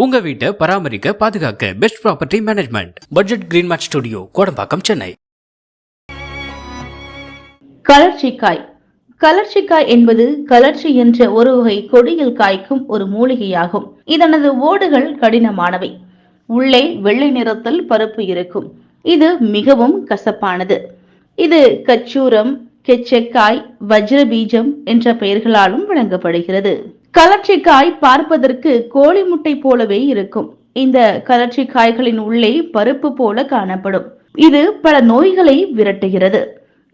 உங்க வீட்டை பராமரிக்க பாதுகாக்க best property management budget green mat studio Kodambakkam Chennai. கலர்ச்சிக்காய். கலர்ச்சிக்காய் என்பது கலர்ச்சி என்ற ஒரு வகை கொடியில் காய்க்கும் ஒரு மூலிகையாகும். இதனது ஓடுகள் கடினமானவை. உள்ளே வெள்ளை நிறத்தில் பருப்பு இருக்கும். இது மிகவும் கசப்பானது. இது கச்சூரம் கெச்சக்காய் வஜ்ரபீஜம் என்ற பெயர்களாலும் விளங்கப்படுகிறது கலர்ச்சிக்காய் பார்ப்பதற்கு கோழி முட்டை போலவே இருக்கும். இந்த கலர்ச்சிக்காய்களின் உள்ளே பருப்பு போல காணப்படும். இது பல நோய்களை விரட்டுகிறது.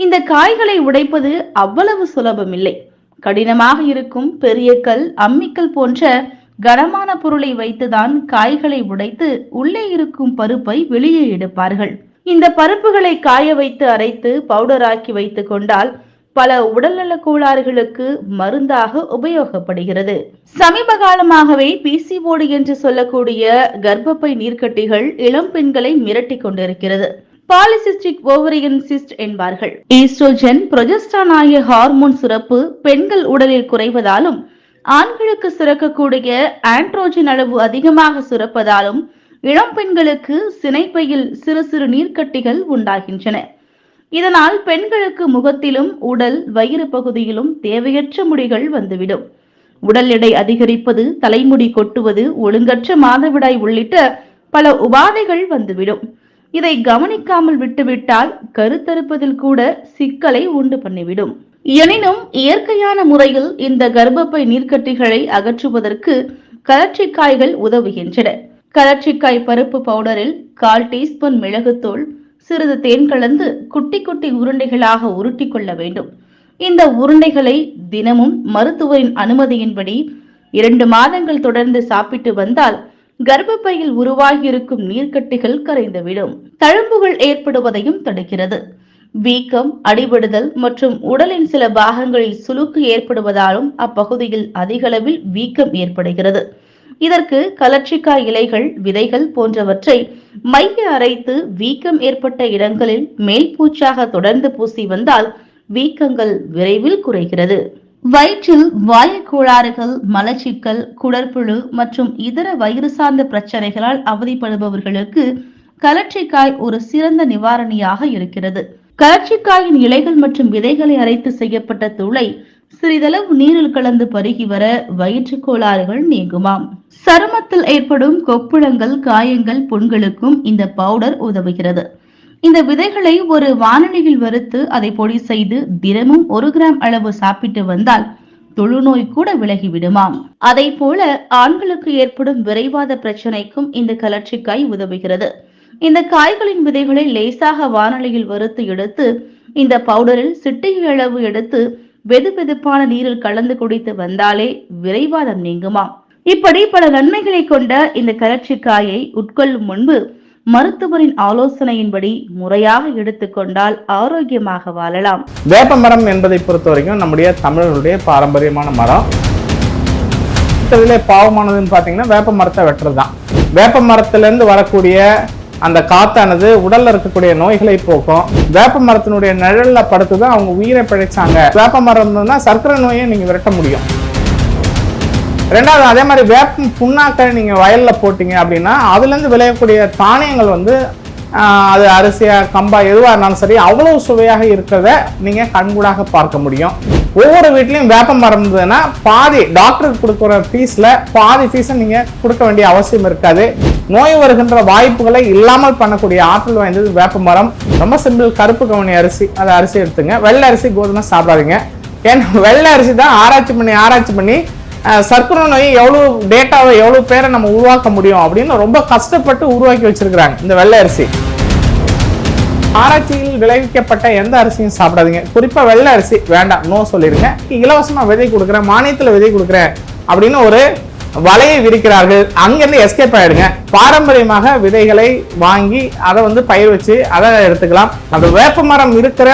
இந்த காய்களை உடைப்பது அவ்வளவு சுலபமில்லை. கடினமாக இருக்கும் பெரிய கல் அம்மிக்கல் போன்ற கனமான பொருளை வைத்துதான் காய்களை உடைத்து உள்ளே இருக்கும் பருப்பை வெளியே எடுப்பார்கள். இந்த பருப்புகளை காய வைத்து அரைத்து பவுடராக்கி வைத்துக் கொண்டால் பல உடல்நல கோளாறுகளுக்கு மருந்தாக உபயோகப்படுகிறது. சமீப காலமாகவே பிசிஓடி என்று சொல்லக்கூடிய கர்ப்பப்பை நீர்க்கட்டிகள் இளம் பெண்களை மிரட்டி கொண்டிருக்கிறது. பாலிசிஸ்டிக் ஓவரியன் சிஸ்ட் என்பார்கள். ஈஸ்ட்ரோஜன் புரொஜெஸ்ட்ரான் ஆகிய ஹார்மோன் சுரப்பு பெண்கள் உடலில் குறைவதாலும் ஆண்களுக்கு சுரக்கக்கூடிய ஆண்ட்ரோஜன் அளவு அதிகமாக சுரப்பதாலும் இளம் பெண்களுக்கு சினைப்பையில் சிறு சிறு நீர்க்கட்டிகள் உண்டாகின்றன. இதனால் பெண்களுக்கு முகத்திலும் உடல் வயிறு பகுதியிலும் தேவையற்ற முடிகள் வந்துவிடும். உடல் எடை அதிகரிப்பது தலைமுடி கொட்டுவது ஒழுங்கற்ற மாதவிடாய் உள்ளிட்ட பல உபாதைகள் வந்துவிடும். இதை கவனிக்காமல் விட்டுவிட்டால் கருத்தறுப்பதில் கூட சிக்கலை உண்டு பண்ணிவிடும். எனினும் இயற்கையான முறையில் இந்த கர்ப்பப்பை நீர்க்கட்டிகளை அகற்றுவதற்கு கலர்ச்சிக்காய்கள் உதவுகின்றன. கலர்ச்சிக்காய் பருப்பு பவுடரில் கால் டீஸ்பூன் மிளகுத்தூள் சிறிது தேன் கலந்து குட்டி குட்டி உருண்டைகளாக உருட்டி கொள்ள வேண்டும். இந்த உருண்டைகளை தினமும் மருத்துவரின் அனுமதியின்படி இரண்டு மாதங்கள் தொடர்ந்து சாப்பிட்டு வந்தால் கர்ப்பப்பையில் உருவாகியிருக்கும் நீர்க்கட்டிகள் கரைந்துவிடும். தழும்புகள் ஏற்படுவதையும் தடுக்கிறது. வீக்கம் அடிபடுதல் மற்றும் உடலின் சில பாகங்களில் சுளுக்கு ஏற்படுவதாலும் அப்பகுதியில் அதிகளவில் வீக்கம் ஏற்படுகிறது. இதற்கு கலர்ச்சிக்காய் இலைகள் விதைகள் போன்றவற்றை மைய அரைத்து வீக்கம் ஏற்பட்ட இடங்களில் மேல் பூச்சாக தொடர்ந்து பூசி வந்தால் வீக்கங்கள் விரைவில் குறைகிறது. வயிற்றில் வாயு கோளாறுகள் மலச்சிக்கல் குடற்புழு மற்றும் இதர வயிறு சார்ந்த பிரச்சனைகளால் அவதிப்படுபவர்களுக்கு கலர்ச்சிக்காய் ஒரு சிறந்த நிவாரணியாக இருக்கிறது. கலர்ச்சிக்காயின் இலைகள் மற்றும் விதைகளை அரைத்து செய்யப்பட்ட தூளை சிறிதளவு நீரில் கலந்து பருகி வர வயிற்று கோளாறுகள் நீங்குமாம். சருமத்தில் ஏற்படும் கொப்புளங்கள் காயங்கள் புண்களுக்கும் இந்த பவுடர் உதவுகிறது. இந்த விதைகளை ஒரு வானொலியில் வறுத்து அதை பொடி செய்து தினமும் ஒரு கிராம் அளவு சாப்பிட்டு வந்தால் தொழுநோய் கூட விலகி விடுமாம் அதை போல ஆண்களுக்கு ஏற்படும் விரைவாத பிரச்சனைக்கும் இந்த கலர்ச்சிக்காய் உதவுகிறது. இந்த காய்களின் விதைகளை லேசாக வானொலியில் வறுத்து எடுத்து இந்த பவுடரில் சிட்டிகை அளவு எடுத்து வெது வெதுப்பான நீரில் கலந்து குடித்து வந்தாலே விரைவாதம் நீங்குமாம் இப்படி பல நன்மைகளை கொண்ட இந்த கலர்ச்சிக்காயை உட்கொள்ளும் முன்பு மருத்துவரின் ஆலோசனையின்படி முறையாக எடுத்துக்கொண்டால் ஆரோக்கியமாக வாழலாம். வேப்ப மரம் என்பதை பொறுத்த வரைக்கும் நம்முடைய தமிழர்களுடைய பாரம்பரியமான மரம். பாவமானதுன்னு பார்த்தீங்கன்னா வேப்ப மரத்தை வெட்டுறது தான் வேப்ப மரத்திலிருந்து வரக்கூடிய அந்த காத்தானது உடல்ல இருக்கக்கூடிய நோய்களை போக்கும். வேப்ப மரத்தினுடைய நிழல்ல படுத்து தான் அவங்க உயிரை பிழைச்சாங்க. வேப்ப மரம்னா சர்க்கரை நோயை நீங்க விரட்ட முடியும். ரெண்டாவது அதே மாதிரி வேப்பம் புண்ணாக்கை நீங்க வயல்ல போட்டீங்க அப்படின்னா அதுல இருந்து விளையக்கூடிய தானியங்கள் வந்து அது அரிசியா கம்பா எதுவா இருந்தாலும் சரி அவ்வளவு சுவையாக இருக்கிறத நீங்க கண்கூடாக பார்க்க முடியும். ஒவ்வொரு வீட்லேயும் வேப்ப மரம் இருந்ததுன்னா பாதி டாக்டருக்கு கொடுக்குற ஃபீஸ்ல பாதி ஃபீஸை நீங்க கொடுக்க வேண்டிய அவசியம் இருக்காது. நோய் வருகின்ற வாய்ப்புகளை இல்லாமல் பண்ணக்கூடிய ஆற்றல் வாய்ந்தது வேப்ப மரம். ரொம்ப சிம்பிள் கருப்பு கவனி அரிசி. அதை அரிசி எடுத்துங்க. வெள்ளை அரிசி கோதுமை சாப்பிடாதீங்க. ஏன்னா வெள்ளை அரிசி தான் ஆராய்ச்சி பண்ணி ஆராய்ச்சி பண்ணி சர்க்கரை நோய் எவ்வளோ டேட்டாவை எவ்வளோ பேரை நம்ம உருவாக்க முடியும் அப்படின்னு ரொம்ப கஷ்டப்பட்டு உருவாக்கி வச்சிருக்கிறாங்க இந்த வெள்ளை அரிசி. ஆராய்ச்சியில் விளைவிக்கப்பட்ட எந்த அரிசியும் சாப்பிடாதீங்க. குறிப்பாக வெள்ளை அரிசி வேண்டாம் நோ சொல்லிடுங்க. இலவசமாக விதை கொடுக்குறேன் மானியத்தில் விதை கொடுக்குறேன் அப்படின்னு ஒரு வலையை விரிக்கிறார்கள். அங்கேருந்து எஸ்கேப் ஆகிடுங்க பாரம்பரியமாக விதைகளை வாங்கி அதை வந்து பயிர் வச்சு அதை எடுத்துக்கலாம். அந்த வேப்ப மரம் இருக்கிற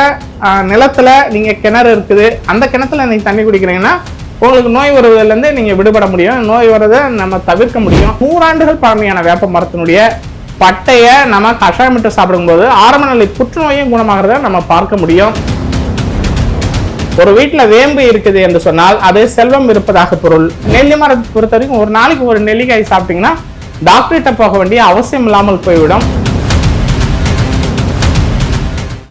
நிலத்தில் நீங்கள் கிணறு இருக்குது. அந்த கிணத்துல நீங்கள் தண்ணி குடிக்கிறீங்கன்னா உங்களுக்கு நோய் வருவதிலேருந்து நீங்கள் விடுபட முடியும். நோய் வரதை நம்ம தவிர்க்க முடியும். நூறாண்டுகள் பழமையான வேப்ப மரத்தினுடைய பட்டையை நம்ம கஷாயமிட்டு சாப்பிடும்போது ஆரம்ப நிலை புற்றுநோயும் குணமாகிறத நம்ம பார்க்க முடியும். ஒரு வீட்டில் வேம்பு இருக்குது என்று சொன்னால் அது செல்வம் இருப்பதாக பொருள். நெல்லி மரத்தை பொறுத்த வரைக்கும் ஒரு நாளைக்கு ஒரு நெல்லிக்காய் சாப்பிட்டீங்கன்னா டாக்டர்கிட்ட போக வேண்டிய அவசியம் இல்லாமல் போய்விடும்.